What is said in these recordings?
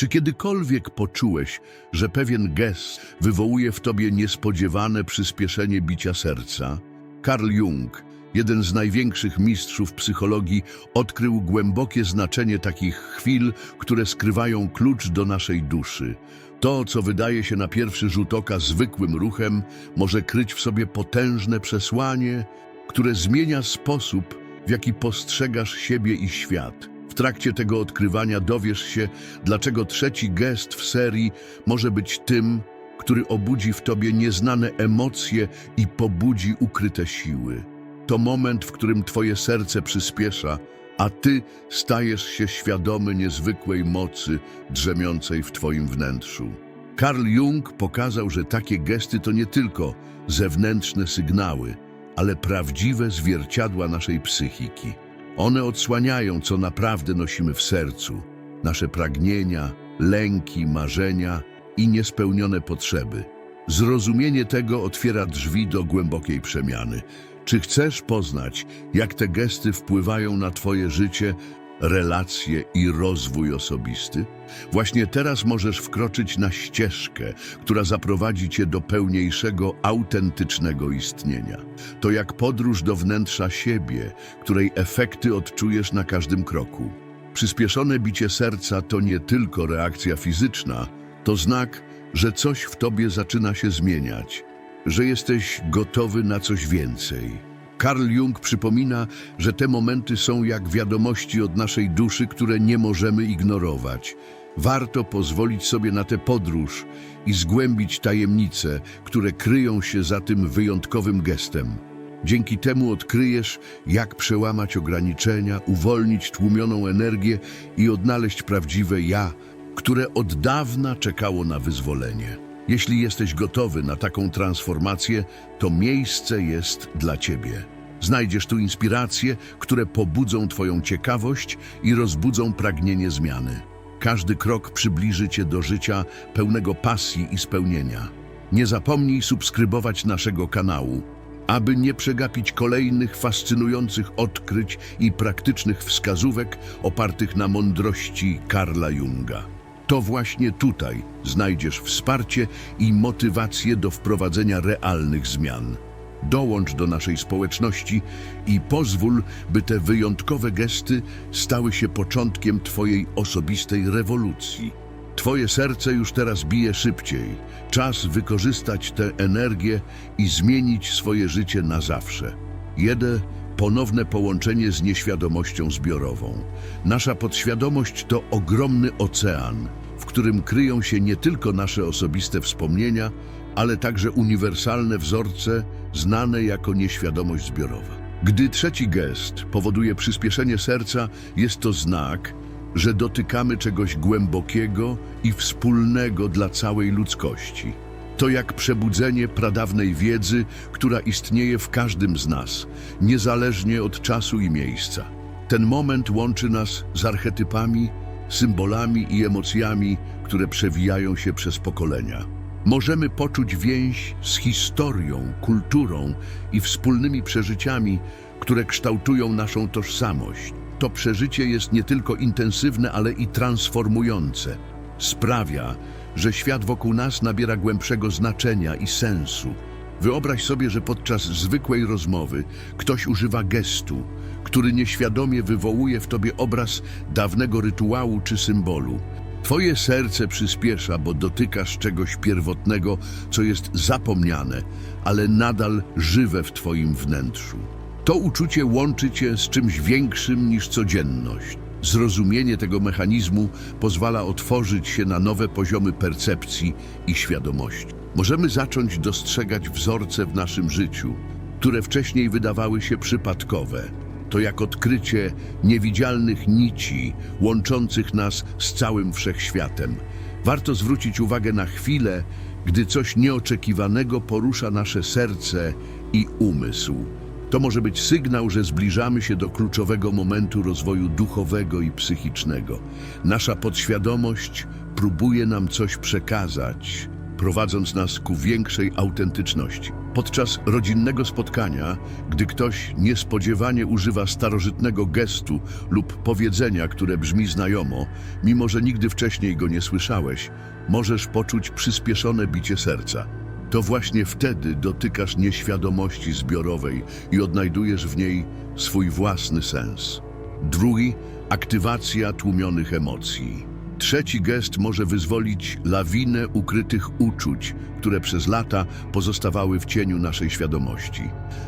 Czy kiedykolwiek poczułeś, że pewien gest wywołuje w tobie niespodziewane przyspieszenie bicia serca? Carl Jung, jeden z największych mistrzów psychologii, odkrył głębokie znaczenie takich chwil, które skrywają klucz do naszej duszy. To, co wydaje się na pierwszy rzut oka zwykłym ruchem, może kryć w sobie potężne przesłanie, które zmienia sposób, w jaki postrzegasz siebie i świat. W trakcie tego odkrywania dowiesz się, dlaczego trzeci gest w serii może być tym, który obudzi w tobie nieznane emocje i pobudzi ukryte siły. To moment, w którym twoje serce przyspiesza, a ty stajesz się świadomy niezwykłej mocy drzemiącej w twoim wnętrzu. Carl Jung pokazał, że takie gesty to nie tylko zewnętrzne sygnały, ale prawdziwe zwierciadła naszej psychiki. One odsłaniają, co naprawdę nosimy w sercu, nasze pragnienia, lęki, marzenia i niespełnione potrzeby. Zrozumienie tego otwiera drzwi do głębokiej przemiany. Czy chcesz poznać, jak te gesty wpływają na Twoje życie, relacje i rozwój osobisty? Właśnie teraz możesz wkroczyć na ścieżkę, która zaprowadzi Cię do pełniejszego, autentycznego istnienia. To jak podróż do wnętrza siebie, której efekty odczujesz na każdym kroku. Przyspieszone bicie serca to nie tylko reakcja fizyczna, to znak, że coś w tobie zaczyna się zmieniać, że jesteś gotowy na coś więcej. Carl Jung przypomina, że te momenty są jak wiadomości od naszej duszy, które nie możemy ignorować. Warto pozwolić sobie na tę podróż i zgłębić tajemnice, które kryją się za tym wyjątkowym gestem. Dzięki temu odkryjesz, jak przełamać ograniczenia, uwolnić tłumioną energię i odnaleźć prawdziwe ja, które od dawna czekało na wyzwolenie. Jeśli jesteś gotowy na taką transformację, to miejsce jest dla Ciebie. Znajdziesz tu inspiracje, które pobudzą Twoją ciekawość i rozbudzą pragnienie zmiany. Każdy krok przybliży Cię do życia pełnego pasji i spełnienia. Nie zapomnij subskrybować naszego kanału, aby nie przegapić kolejnych fascynujących odkryć i praktycznych wskazówek opartych na mądrości Karla Junga. To właśnie tutaj znajdziesz wsparcie i motywację do wprowadzenia realnych zmian. Dołącz do naszej społeczności i pozwól, by te wyjątkowe gesty stały się początkiem Twojej osobistej rewolucji. Twoje serce już teraz bije szybciej. Czas wykorzystać tę energię i zmienić swoje życie na zawsze. Jedę ponowne połączenie z nieświadomością zbiorową. Nasza podświadomość to ogromny ocean, którym kryją się nie tylko nasze osobiste wspomnienia, ale także uniwersalne wzorce znane jako nieświadomość zbiorowa. Gdy trzeci gest powoduje przyspieszenie serca, jest to znak, że dotykamy czegoś głębokiego i wspólnego dla całej ludzkości. To jak przebudzenie pradawnej wiedzy, która istnieje w każdym z nas, niezależnie od czasu i miejsca. Ten moment łączy nas z archetypami, symbolami i emocjami, które przewijają się przez pokolenia. Możemy poczuć więź z historią, kulturą i wspólnymi przeżyciami, które kształtują naszą tożsamość. To przeżycie jest nie tylko intensywne, ale i transformujące. Sprawia, że świat wokół nas nabiera głębszego znaczenia i sensu. Wyobraź sobie, że podczas zwykłej rozmowy ktoś używa gestu, który nieświadomie wywołuje w tobie obraz dawnego rytuału czy symbolu. Twoje serce przyspiesza, bo dotykasz czegoś pierwotnego, co jest zapomniane, ale nadal żywe w twoim wnętrzu. To uczucie łączy cię z czymś większym niż codzienność. Zrozumienie tego mechanizmu pozwala otworzyć się na nowe poziomy percepcji i świadomości. Możemy zacząć dostrzegać wzorce w naszym życiu, które wcześniej wydawały się przypadkowe. To jak odkrycie niewidzialnych nici łączących nas z całym wszechświatem. Warto zwrócić uwagę na chwilę, gdy coś nieoczekiwanego porusza nasze serce i umysł. To może być sygnał, że zbliżamy się do kluczowego momentu rozwoju duchowego i psychicznego. Nasza podświadomość próbuje nam coś przekazać, prowadząc nas ku większej autentyczności. Podczas rodzinnego spotkania, gdy ktoś niespodziewanie używa starożytnego gestu lub powiedzenia, które brzmi znajomo, mimo że nigdy wcześniej go nie słyszałeś, możesz poczuć przyspieszone bicie serca. To właśnie wtedy dotykasz nieświadomości zbiorowej i odnajdujesz w niej swój własny sens. Drugi aktywacja tłumionych emocji. Trzeci gest może wyzwolić lawinę ukrytych uczuć, które przez lata pozostawały w cieniu naszej świadomości.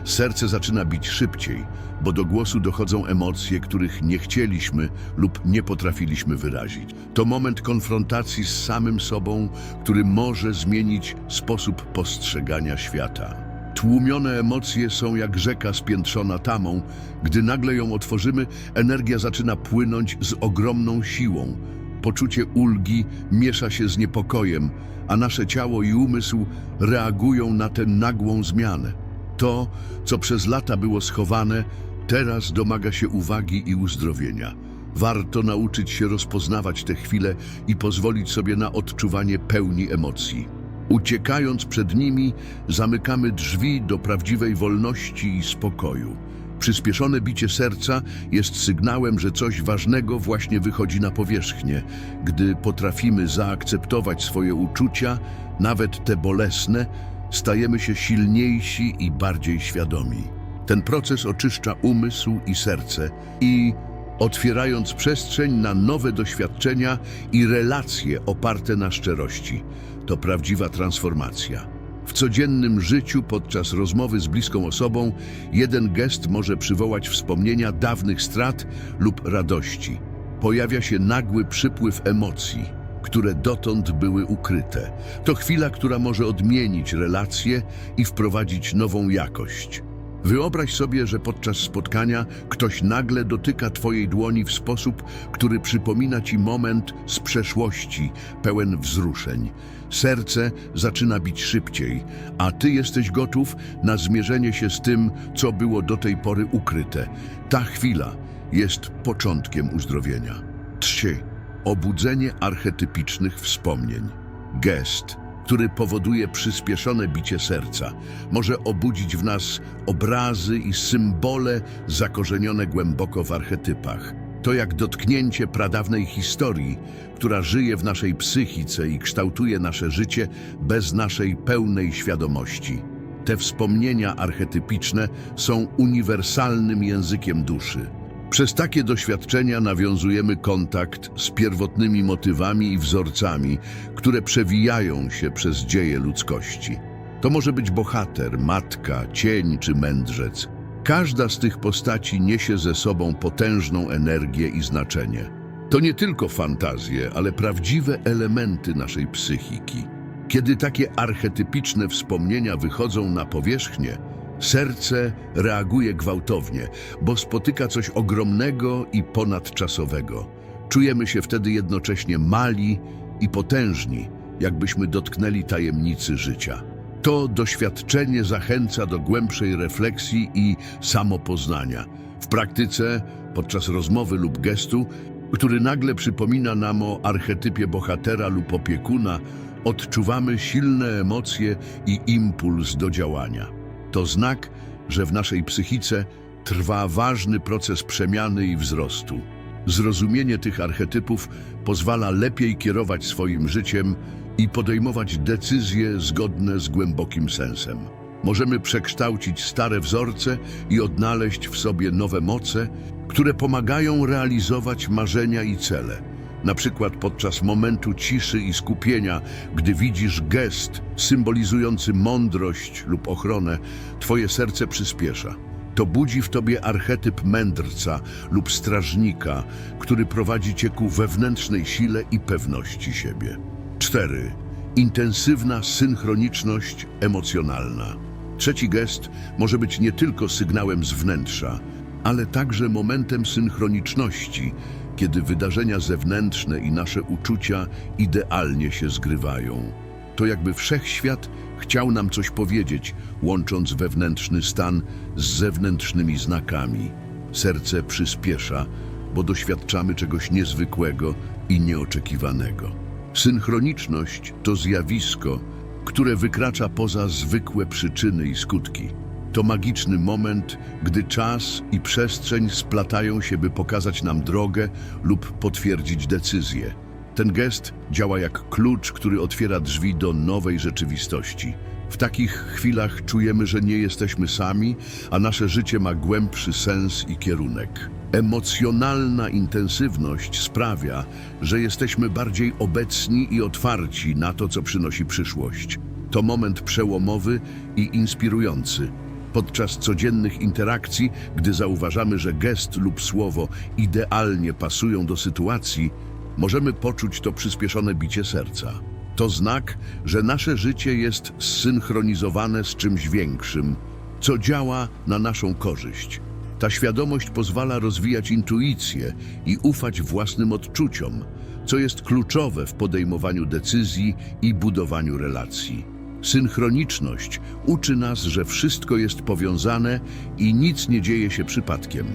Serce zaczyna bić szybciej, bo do głosu dochodzą emocje, których nie chcieliśmy lub nie potrafiliśmy wyrazić. To moment konfrontacji z samym sobą, który może zmienić sposób postrzegania świata. Tłumione emocje są jak rzeka spiętrzona tamą. Gdy nagle ją otworzymy, energia zaczyna płynąć z ogromną siłą. Poczucie ulgi miesza się z niepokojem, a nasze ciało i umysł reagują na tę nagłą zmianę. To, co przez lata było schowane, teraz domaga się uwagi i uzdrowienia. Warto nauczyć się rozpoznawać te chwile i pozwolić sobie na odczuwanie pełni emocji. Uciekając przed nimi, zamykamy drzwi do prawdziwej wolności i spokoju. Przyspieszone bicie serca jest sygnałem, że coś ważnego właśnie wychodzi na powierzchnię. Gdy potrafimy zaakceptować swoje uczucia, nawet te bolesne, stajemy się silniejsi i bardziej świadomi. Ten proces oczyszcza umysł i serce i otwierając przestrzeń na nowe doświadczenia i relacje oparte na szczerości. To prawdziwa transformacja. W codziennym życiu, podczas rozmowy z bliską osobą, jeden gest może przywołać wspomnienia dawnych strat lub radości. Pojawia się nagły przypływ emocji, które dotąd były ukryte. To chwila, która może odmienić relacje i wprowadzić nową jakość. Wyobraź sobie, że podczas spotkania ktoś nagle dotyka Twojej dłoni w sposób, który przypomina Ci moment z przeszłości, pełen wzruszeń. Serce zaczyna bić szybciej, a Ty jesteś gotów na zmierzenie się z tym, co było do tej pory ukryte. Ta chwila jest początkiem uzdrowienia. 3. Obudzenie archetypicznych wspomnień. Gest który powoduje przyspieszone bicie serca. Może obudzić w nas obrazy i symbole zakorzenione głęboko w archetypach. To jak dotknięcie pradawnej historii, która żyje w naszej psychice i kształtuje nasze życie bez naszej pełnej świadomości. Te wspomnienia archetypiczne są uniwersalnym językiem duszy. Przez takie doświadczenia nawiązujemy kontakt z pierwotnymi motywami i wzorcami, które przewijają się przez dzieje ludzkości. To może być bohater, matka, cień czy mędrzec. Każda z tych postaci niesie ze sobą potężną energię i znaczenie. To nie tylko fantazje, ale prawdziwe elementy naszej psychiki. Kiedy takie archetypiczne wspomnienia wychodzą na powierzchnię, Serce reaguje gwałtownie, bo spotyka coś ogromnego i ponadczasowego. Czujemy się wtedy jednocześnie mali i potężni, jakbyśmy dotknęli tajemnicy życia. To doświadczenie zachęca do głębszej refleksji i samopoznania. W praktyce, podczas rozmowy lub gestu, który nagle przypomina nam o archetypie bohatera lub opiekuna, odczuwamy silne emocje i impuls do działania. To znak, że w naszej psychice trwa ważny proces przemiany i wzrostu. Zrozumienie tych archetypów pozwala lepiej kierować swoim życiem i podejmować decyzje zgodne z głębokim sensem. Możemy przekształcić stare wzorce i odnaleźć w sobie nowe moce, które pomagają realizować marzenia i cele na przykład podczas momentu ciszy i skupienia, gdy widzisz gest symbolizujący mądrość lub ochronę, twoje serce przyspiesza. To budzi w tobie archetyp mędrca lub strażnika, który prowadzi cię ku wewnętrznej sile i pewności siebie. 4. Intensywna synchroniczność emocjonalna. Trzeci gest może być nie tylko sygnałem z wnętrza, ale także momentem synchroniczności, kiedy wydarzenia zewnętrzne i nasze uczucia idealnie się zgrywają. To jakby wszechświat chciał nam coś powiedzieć, łącząc wewnętrzny stan z zewnętrznymi znakami. Serce przyspiesza, bo doświadczamy czegoś niezwykłego i nieoczekiwanego. Synchroniczność to zjawisko, które wykracza poza zwykłe przyczyny i skutki. To magiczny moment, gdy czas i przestrzeń splatają się, by pokazać nam drogę lub potwierdzić decyzję. Ten gest działa jak klucz, który otwiera drzwi do nowej rzeczywistości. W takich chwilach czujemy, że nie jesteśmy sami, a nasze życie ma głębszy sens i kierunek. Emocjonalna intensywność sprawia, że jesteśmy bardziej obecni i otwarci na to, co przynosi przyszłość. To moment przełomowy i inspirujący. Podczas codziennych interakcji, gdy zauważamy, że gest lub słowo idealnie pasują do sytuacji, możemy poczuć to przyspieszone bicie serca. To znak, że nasze życie jest zsynchronizowane z czymś większym, co działa na naszą korzyść. Ta świadomość pozwala rozwijać intuicję i ufać własnym odczuciom, co jest kluczowe w podejmowaniu decyzji i budowaniu relacji. Synchroniczność uczy nas, że wszystko jest powiązane i nic nie dzieje się przypadkiem.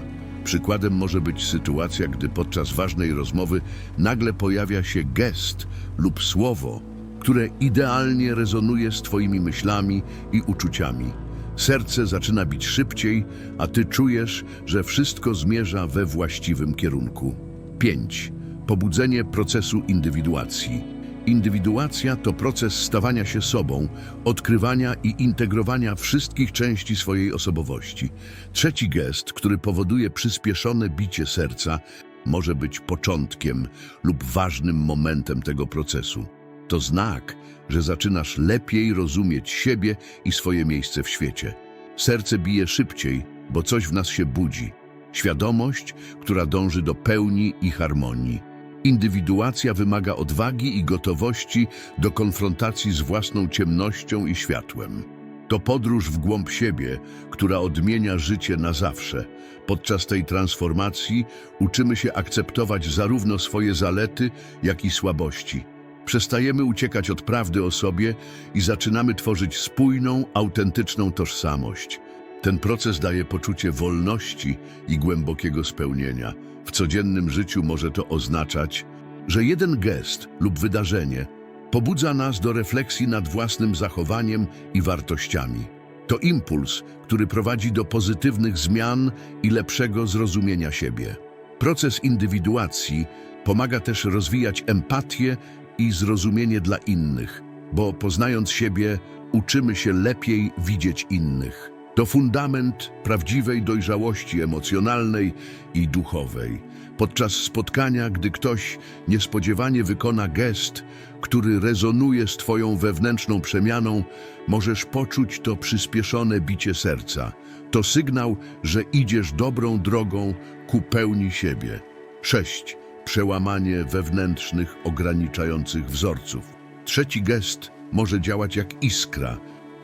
Przykładem może być sytuacja, gdy podczas ważnej rozmowy nagle pojawia się gest lub słowo, które idealnie rezonuje z Twoimi myślami i uczuciami. Serce zaczyna bić szybciej, a Ty czujesz, że wszystko zmierza we właściwym kierunku. 5. Pobudzenie procesu indywiduacji. Indywiduacja to proces stawania się sobą, odkrywania i integrowania wszystkich części swojej osobowości. Trzeci gest, który powoduje przyspieszone bicie serca, może być początkiem lub ważnym momentem tego procesu. To znak, że zaczynasz lepiej rozumieć siebie i swoje miejsce w świecie. Serce bije szybciej, bo coś w nas się budzi. Świadomość, która dąży do pełni i harmonii. Indywiduacja wymaga odwagi i gotowości do konfrontacji z własną ciemnością i światłem. To podróż w głąb siebie, która odmienia życie na zawsze. Podczas tej transformacji uczymy się akceptować zarówno swoje zalety, jak i słabości. Przestajemy uciekać od prawdy o sobie i zaczynamy tworzyć spójną, autentyczną tożsamość. Ten proces daje poczucie wolności i głębokiego spełnienia. W codziennym życiu może to oznaczać, że jeden gest lub wydarzenie pobudza nas do refleksji nad własnym zachowaniem i wartościami. To impuls, który prowadzi do pozytywnych zmian i lepszego zrozumienia siebie. Proces indywiduacji pomaga też rozwijać empatię i zrozumienie dla innych, bo poznając siebie, uczymy się lepiej widzieć innych. To fundament prawdziwej dojrzałości emocjonalnej i duchowej. Podczas spotkania, gdy ktoś niespodziewanie wykona gest, który rezonuje z Twoją wewnętrzną przemianą, możesz poczuć to przyspieszone bicie serca. To sygnał, że idziesz dobrą drogą ku pełni siebie. 6. Przełamanie wewnętrznych, ograniczających wzorców. Trzeci gest może działać jak iskra,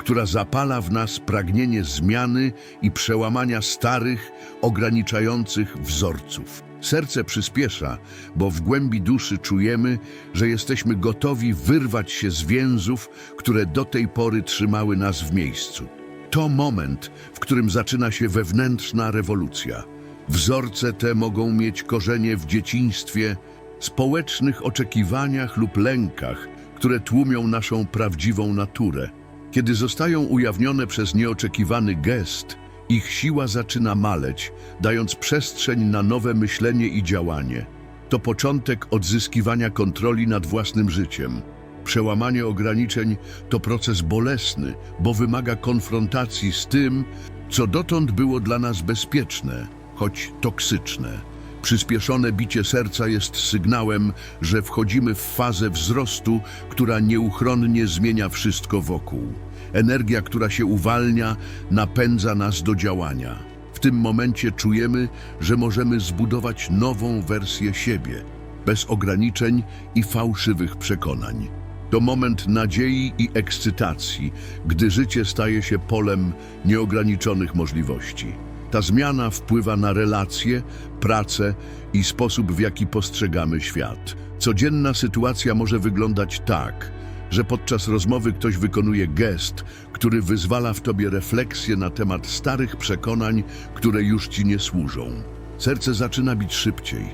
która zapala w nas pragnienie zmiany i przełamania starych, ograniczających wzorców. Serce przyspiesza, bo w głębi duszy czujemy, że jesteśmy gotowi wyrwać się z więzów, które do tej pory trzymały nas w miejscu. To moment, w którym zaczyna się wewnętrzna rewolucja. Wzorce te mogą mieć korzenie w dzieciństwie, społecznych oczekiwaniach lub lękach, które tłumią naszą prawdziwą naturę. Kiedy zostają ujawnione przez nieoczekiwany gest, ich siła zaczyna maleć, dając przestrzeń na nowe myślenie i działanie. To początek odzyskiwania kontroli nad własnym życiem. Przełamanie ograniczeń to proces bolesny, bo wymaga konfrontacji z tym, co dotąd było dla nas bezpieczne, choć toksyczne. Przyspieszone bicie serca jest sygnałem, że wchodzimy w fazę wzrostu, która nieuchronnie zmienia wszystko wokół. Energia, która się uwalnia, napędza nas do działania. W tym momencie czujemy, że możemy zbudować nową wersję siebie, bez ograniczeń i fałszywych przekonań. To moment nadziei i ekscytacji, gdy życie staje się polem nieograniczonych możliwości. Ta zmiana wpływa na relacje, pracę i sposób, w jaki postrzegamy świat. Codzienna sytuacja może wyglądać tak, że podczas rozmowy ktoś wykonuje gest, który wyzwala w tobie refleksję na temat starych przekonań, które już ci nie służą. Serce zaczyna bić szybciej,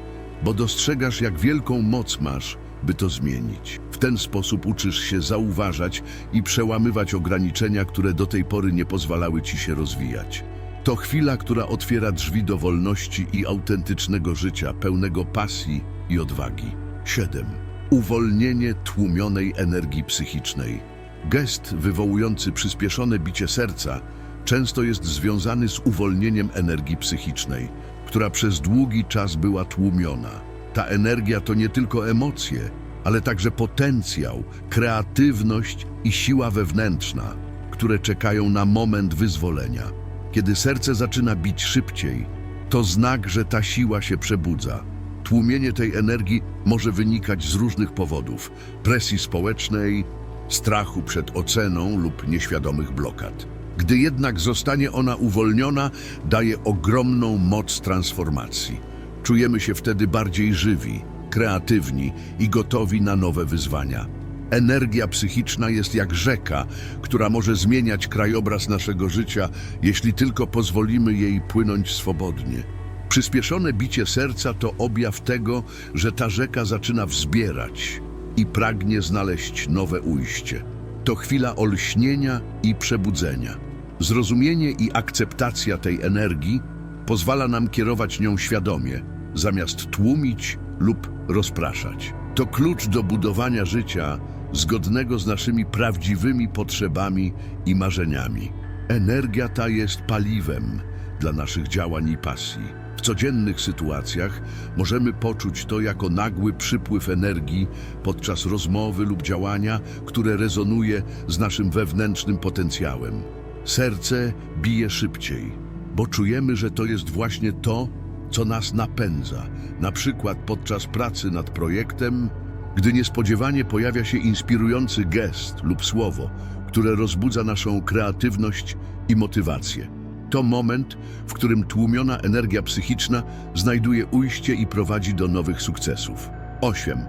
bo dostrzegasz, jak wielką moc masz, by to zmienić. W ten sposób uczysz się zauważać i przełamywać ograniczenia, które do tej pory nie pozwalały ci się rozwijać. To chwila, która otwiera drzwi do wolności i autentycznego życia, pełnego pasji i odwagi. 7. Uwolnienie tłumionej energii psychicznej. Gest wywołujący przyspieszone bicie serca często jest związany z uwolnieniem energii psychicznej, która przez długi czas była tłumiona. Ta energia to nie tylko emocje, ale także potencjał, kreatywność i siła wewnętrzna, które czekają na moment wyzwolenia. Kiedy serce zaczyna bić szybciej, to znak, że ta siła się przebudza. Tłumienie tej energii może wynikać z różnych powodów: presji społecznej, strachu przed oceną lub nieświadomych blokad. Gdy jednak zostanie ona uwolniona, daje ogromną moc transformacji. Czujemy się wtedy bardziej żywi, kreatywni i gotowi na nowe wyzwania. Energia psychiczna jest jak rzeka, która może zmieniać krajobraz naszego życia, jeśli tylko pozwolimy jej płynąć swobodnie. Przyspieszone bicie serca to objaw tego, że ta rzeka zaczyna wzbierać i pragnie znaleźć nowe ujście. To chwila olśnienia i przebudzenia. Zrozumienie i akceptacja tej energii pozwala nam kierować nią świadomie, zamiast tłumić lub rozpraszać. To klucz do budowania życia zgodnego z naszymi prawdziwymi potrzebami i marzeniami. Energia ta jest paliwem dla naszych działań i pasji. W codziennych sytuacjach możemy poczuć to jako nagły przypływ energii podczas rozmowy lub działania, które rezonuje z naszym wewnętrznym potencjałem. Serce bije szybciej, bo czujemy, że to jest właśnie to, co nas napędza, na przykład podczas pracy nad projektem, gdy niespodziewanie pojawia się inspirujący gest lub słowo, które rozbudza naszą kreatywność i motywację. To moment, w którym tłumiona energia psychiczna znajduje ujście i prowadzi do nowych sukcesów. 8.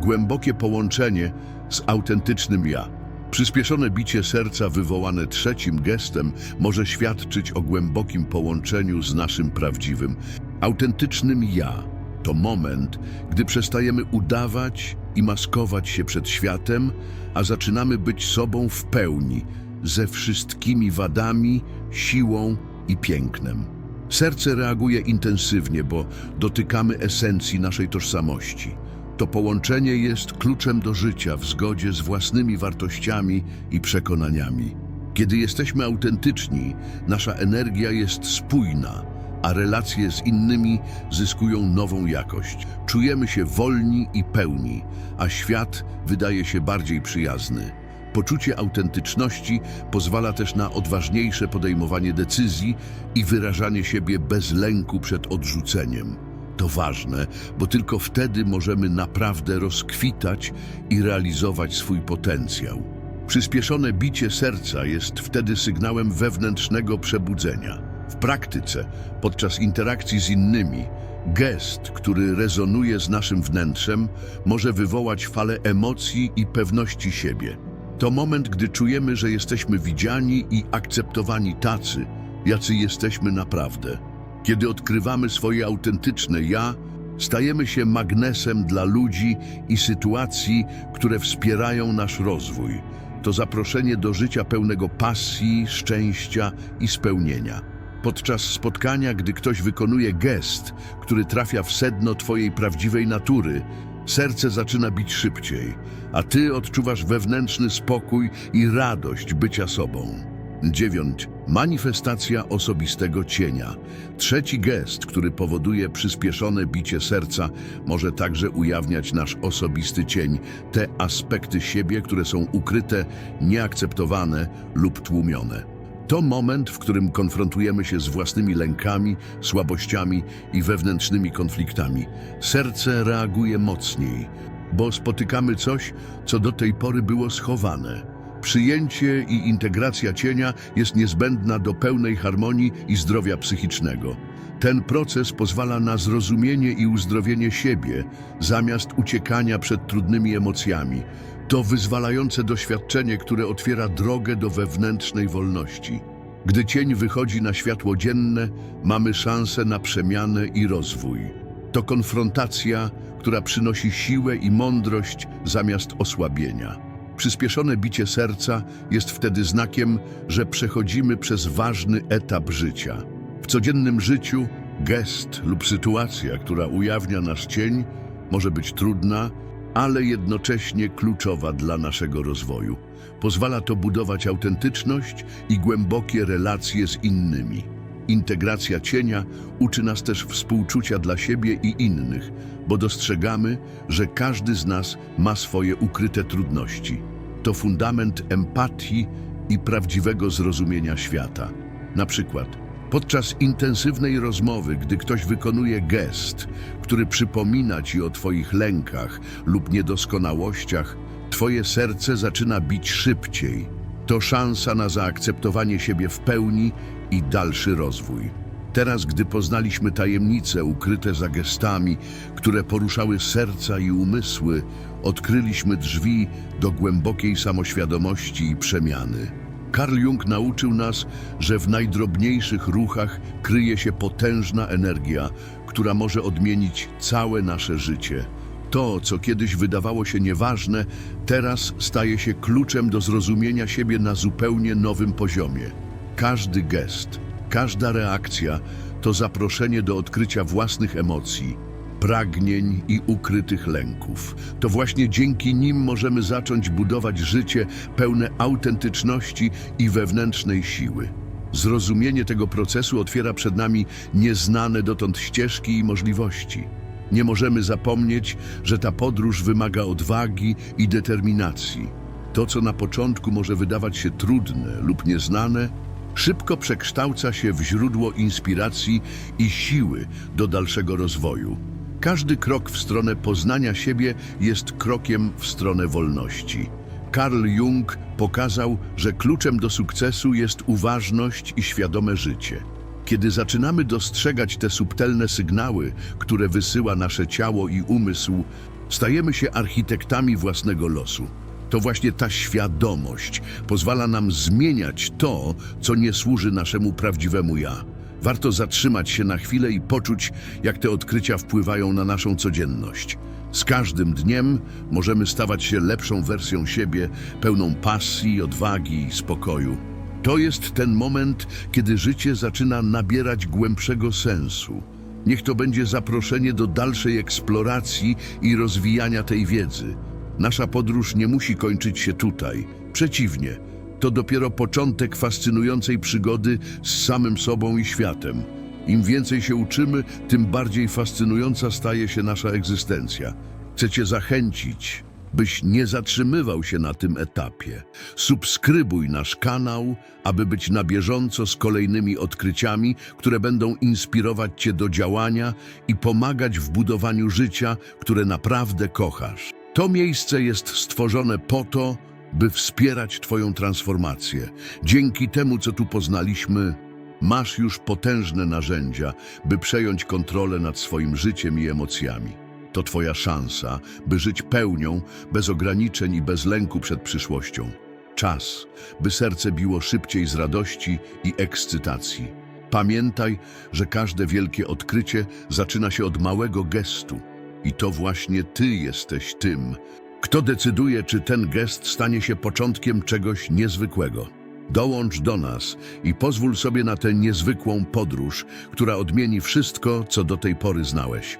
Głębokie połączenie z autentycznym ja. Przyspieszone bicie serca wywołane trzecim gestem może świadczyć o głębokim połączeniu z naszym prawdziwym, autentycznym ja. To moment, gdy przestajemy udawać i maskować się przed światem, a zaczynamy być sobą w pełni, ze wszystkimi wadami, siłą i pięknem. Serce reaguje intensywnie, bo dotykamy esencji naszej tożsamości. To połączenie jest kluczem do życia w zgodzie z własnymi wartościami i przekonaniami. Kiedy jesteśmy autentyczni, nasza energia jest spójna, a relacje z innymi zyskują nową jakość. Czujemy się wolni i pełni, a świat wydaje się bardziej przyjazny. Poczucie autentyczności pozwala też na odważniejsze podejmowanie decyzji i wyrażanie siebie bez lęku przed odrzuceniem. To ważne, bo tylko wtedy możemy naprawdę rozkwitać i realizować swój potencjał. Przyspieszone bicie serca jest wtedy sygnałem wewnętrznego przebudzenia. W praktyce, podczas interakcji z innymi, gest, który rezonuje z naszym wnętrzem, może wywołać falę emocji i pewności siebie. To moment, gdy czujemy, że jesteśmy widziani i akceptowani tacy, jacy jesteśmy naprawdę. Kiedy odkrywamy swoje autentyczne ja, stajemy się magnesem dla ludzi i sytuacji, które wspierają nasz rozwój. To zaproszenie do życia pełnego pasji, szczęścia i spełnienia. Podczas spotkania, gdy ktoś wykonuje gest, który trafia w sedno Twojej prawdziwej natury, serce zaczyna bić szybciej, a Ty odczuwasz wewnętrzny spokój i radość bycia sobą. 9. Manifestacja osobistego cienia. Trzeci gest, który powoduje przyspieszone bicie serca, może także ujawniać nasz osobisty cień, te aspekty siebie, które są ukryte, nieakceptowane lub tłumione. To moment, w którym konfrontujemy się z własnymi lękami, słabościami i wewnętrznymi konfliktami. Serce reaguje mocniej, bo spotykamy coś, co do tej pory było schowane. Przyjęcie i integracja cienia jest niezbędna do pełnej harmonii i zdrowia psychicznego. Ten proces pozwala na zrozumienie i uzdrowienie siebie, zamiast uciekania przed trudnymi emocjami. To wyzwalające doświadczenie, które otwiera drogę do wewnętrznej wolności. Gdy cień wychodzi na światło dzienne, mamy szansę na przemianę i rozwój. To konfrontacja, która przynosi siłę i mądrość zamiast osłabienia. Przyspieszone bicie serca jest wtedy znakiem, że przechodzimy przez ważny etap życia. W codziennym życiu gest lub sytuacja, która ujawnia nasz cień, może być trudna, ale jednocześnie kluczowa dla naszego rozwoju. Pozwala to budować autentyczność i głębokie relacje z innymi. Integracja cienia uczy nas też współczucia dla siebie i innych, bo dostrzegamy, że każdy z nas ma swoje ukryte trudności. To fundament empatii i prawdziwego zrozumienia świata. Na przykład, podczas intensywnej rozmowy, gdy ktoś wykonuje gest, który przypomina ci o Twoich lękach lub niedoskonałościach, Twoje serce zaczyna bić szybciej. To szansa na zaakceptowanie siebie w pełni i dalszy rozwój. Teraz, gdy poznaliśmy tajemnice ukryte za gestami, które poruszały serca i umysły, odkryliśmy drzwi do głębokiej samoświadomości i przemiany. Carl Jung nauczył nas, że w najdrobniejszych ruchach kryje się potężna energia, która może odmienić całe nasze życie. To, co kiedyś wydawało się nieważne, teraz staje się kluczem do zrozumienia siebie na zupełnie nowym poziomie. Każdy gest, każda reakcja to zaproszenie do odkrycia własnych emocji, pragnień i ukrytych lęków. To właśnie dzięki nim możemy zacząć budować życie pełne autentyczności i wewnętrznej siły. Zrozumienie tego procesu otwiera przed nami nieznane dotąd ścieżki i możliwości. Nie możemy zapomnieć, że ta podróż wymaga odwagi i determinacji. To, co na początku może wydawać się trudne lub nieznane, szybko przekształca się w źródło inspiracji i siły do dalszego rozwoju. Każdy krok w stronę poznania siebie jest krokiem w stronę wolności. Carl Jung pokazał, że kluczem do sukcesu jest uważność i świadome życie. Kiedy zaczynamy dostrzegać te subtelne sygnały, które wysyła nasze ciało i umysł, stajemy się architektami własnego losu. To właśnie ta świadomość pozwala nam zmieniać to, co nie służy naszemu prawdziwemu ja. Warto zatrzymać się na chwilę i poczuć, jak te odkrycia wpływają na naszą codzienność. Z każdym dniem możemy stawać się lepszą wersją siebie, pełną pasji, odwagi i spokoju. To jest ten moment, kiedy życie zaczyna nabierać głębszego sensu. Niech to będzie zaproszenie do dalszej eksploracji i rozwijania tej wiedzy. Nasza podróż nie musi kończyć się tutaj. Przeciwnie, to dopiero początek fascynującej przygody z samym sobą i światem. Im więcej się uczymy, tym bardziej fascynująca staje się nasza egzystencja. Chcę Cię zachęcić, byś nie zatrzymywał się na tym etapie. Subskrybuj nasz kanał, aby być na bieżąco z kolejnymi odkryciami, które będą inspirować Cię do działania i pomagać w budowaniu życia, które naprawdę kochasz. To miejsce jest stworzone po to, by wspierać Twoją transformację. Dzięki temu, co tu poznaliśmy, masz już potężne narzędzia, by przejąć kontrolę nad swoim życiem i emocjami. To Twoja szansa, by żyć pełnią, bez ograniczeń i bez lęku przed przyszłością. Czas, by serce biło szybciej z radości i ekscytacji. Pamiętaj, że każde wielkie odkrycie zaczyna się od małego gestu. I to właśnie Ty jesteś tym, kto decyduje, czy ten gest stanie się początkiem czegoś niezwykłego. Dołącz do nas i pozwól sobie na tę niezwykłą podróż, która odmieni wszystko, co do tej pory znałeś.